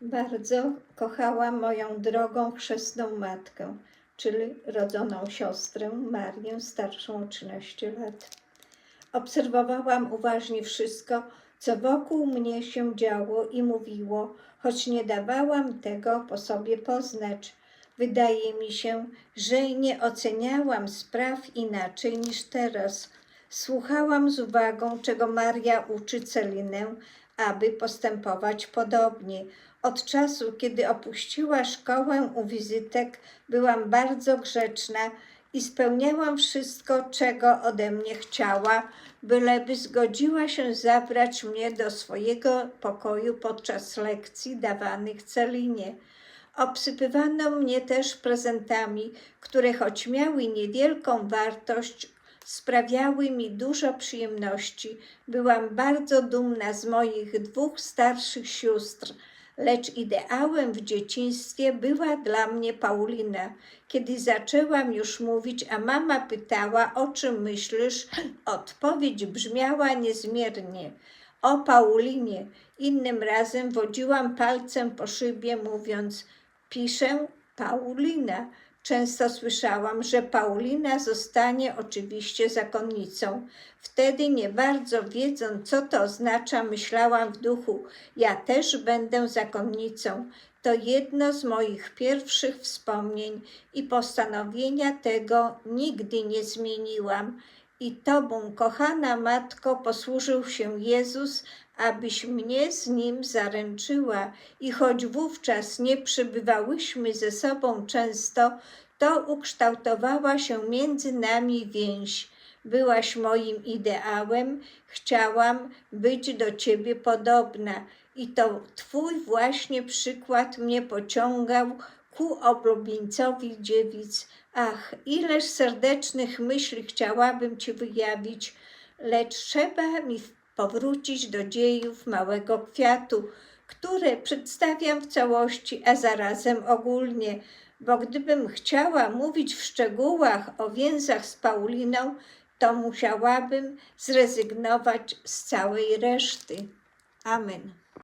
Bardzo kochałam moją drogą chrzestną matkę, czyli rodzoną siostrę Marię, starszą o 13 lat. Obserwowałam uważnie wszystko, co wokół mnie się działo i mówiło, choć nie dawałam tego po sobie poznać. Wydaje mi się, że nie oceniałam spraw inaczej niż teraz. Słuchałam z uwagą, czego Maria uczy Celinę, aby postępować podobnie. Od czasu, kiedy opuściła szkołę u wizytek, byłam bardzo grzeczna i spełniałam wszystko, czego ode mnie chciała, byleby zgodziła się zabrać mnie do swojego pokoju podczas lekcji dawanych Celinie. Obsypywano mnie też prezentami, które choć miały niewielką wartość, sprawiały mi dużo przyjemności. Byłam bardzo dumna z moich dwóch starszych sióstr, lecz ideałem w dzieciństwie była dla mnie Paulina. Kiedy zaczęłam już mówić, a mama pytała, o czym myślisz, odpowiedź brzmiała niezmiernie. O Paulinie. Innym razem wodziłam palcem po szybie, mówiąc: Piszę Paulina. Często słyszałam, że Paulina zostanie oczywiście zakonnicą. Wtedy, nie bardzo wiedząc, co to oznacza, myślałam w duchu: Ja też będę zakonnicą. To jedno z moich pierwszych wspomnień i postanowienia tego nigdy nie zmieniłam. I Tobą, kochana Matko, posłużył się Jezus, abyś mnie z Nim zaręczyła. I choć wówczas nie przybywałyśmy ze sobą często, to ukształtowała się między nami więź. Byłaś moim ideałem, chciałam być do Ciebie podobna. I to Twój właśnie przykład mnie pociągał ku oblubieńcowi dziewic. Ach, ileż serdecznych myśli chciałabym Ci wyjawić, lecz trzeba mi powrócić do dziejów małego kwiatu, które przedstawiam w całości, a zarazem ogólnie, bo gdybym chciała mówić w szczegółach o więzach z Pauliną, to musiałabym zrezygnować z całej reszty. Amen.